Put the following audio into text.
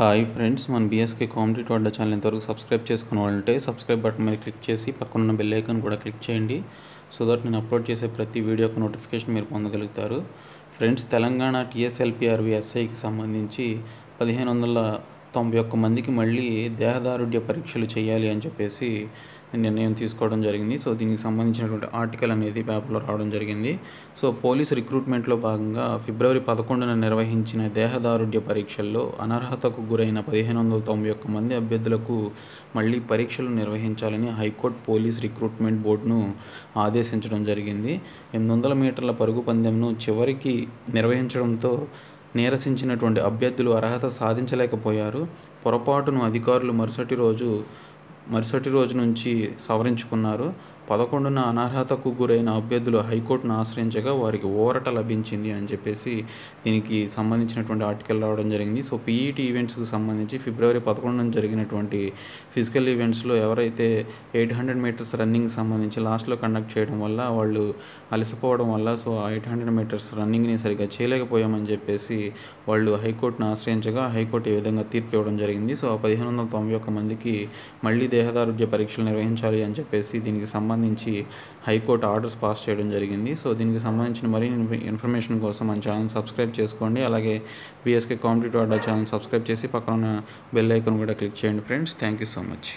Hi friends మన BSK comedy టోడ్డ channel ఇంతవరకు సబ్స్క్రైబ్ చేసుకుని వాళ్ళంటే సబ్స్క్రైబ్ బటన్ మీద క్లిక్ చేసి పక్కనున్న బెల్ ఐకాన్ కూడా క్లిక్ చేయండి. సో దట్ నేను అప్లోడ్ చేసే ప్రతి వీడియోకి నోటిఫికేషన్ మీరు పొందగలుగుతారు. ఫ్రెండ్స్ తెలంగాణ టీఎస్ఎల్పిఆర్వి ఎస్ఐకి సంబంధించి పదిహేను వందల తొంభై ఒక్క మందికి మళ్ళీ దేహదారుఢ్య పరీక్షలు చేయాలి అని చెప్పేసి నిర్ణయం తీసుకోవడం జరిగింది. సో దీనికి సంబంధించినటువంటి ఆర్టికల్ అనేది పేపర్లో రావడం జరిగింది. సో పోలీస్ రిక్రూట్మెంట్లో భాగంగా ఫిబ్రవరి పదకొండున నిర్వహించిన దేహదారుఢ్య పరీక్షల్లో అనర్హతకు గురైన పదిహేను వందల తొంభై ఒక్క మంది అభ్యర్థులకు మళ్ళీ పరీక్షలు నిర్వహించాలని హైకోర్టు పోలీస్ రిక్రూట్మెంట్ బోర్డును ఆదేశించడం జరిగింది. ఎనిమిది వందల మీటర్ల పరుగు పందెంను చివరికి నిర్వహించడంతో నీరసించినటువంటి అభ్యర్థులు అర్హత సాధించలేకపోయారు. పొరపాటును అధికారులు మరుసటి రోజు మరుసటి రోజు నుంచి సవరించుకున్నారు. పదకొండున అనర్హతకు గురైన అభ్యర్థులు హైకోర్టును ఆశ్రయించగా వారికి ఓరట లభించింది అని చెప్పేసి దీనికి సంబంధించినటువంటి ఆర్టికల్ రావడం జరిగింది. సో పీఈటీ ఈవెంట్స్కి సంబంధించి ఫిబ్రవరి పదకొండున జరిగినటువంటి ఫిజికల్ ఈవెంట్స్లో ఎవరైతే ఎయిట్ హండ్రెడ్ మీటర్స్ రన్నింగ్ సంబంధించి లాస్ట్లో కండక్ట్ చేయడం వల్ల వాళ్ళు అలసిపోవడం వల్ల సో ఆ ఎయిట్ హండ్రెడ్ మీటర్స్ రన్నింగ్ని సరిగ్గా చేయలేకపోయామని చెప్పేసి వాళ్ళు హైకోర్టును ఆశ్రయించగా హైకోర్టు ఈ విధంగా తీర్పు ఇవ్వడం జరిగింది. సో పదిహేను వందల తొంభై ఒక్క మందికి మళ్ళీ దేహదారుఢ్య పరీక్షలు నిర్వహించాలి అని చెప్పేసి దీనికి సంబంధించి హైకోర్టు ఆర్డర్స్ పాస్ చేయడం జరిగింది. సో దీనికి సంబంధించిన మరిన్ని ఇన్ఫర్మేషన్ కోసం మన ఛానల్ సబ్స్క్రైబ్ చేసుకోండి. అలాగే BSK competitive order channel subscribe చేసి పక్కన బెల్ ఐకాన్ కూడా క్లిక్ చేయండి friends. Thank you so much.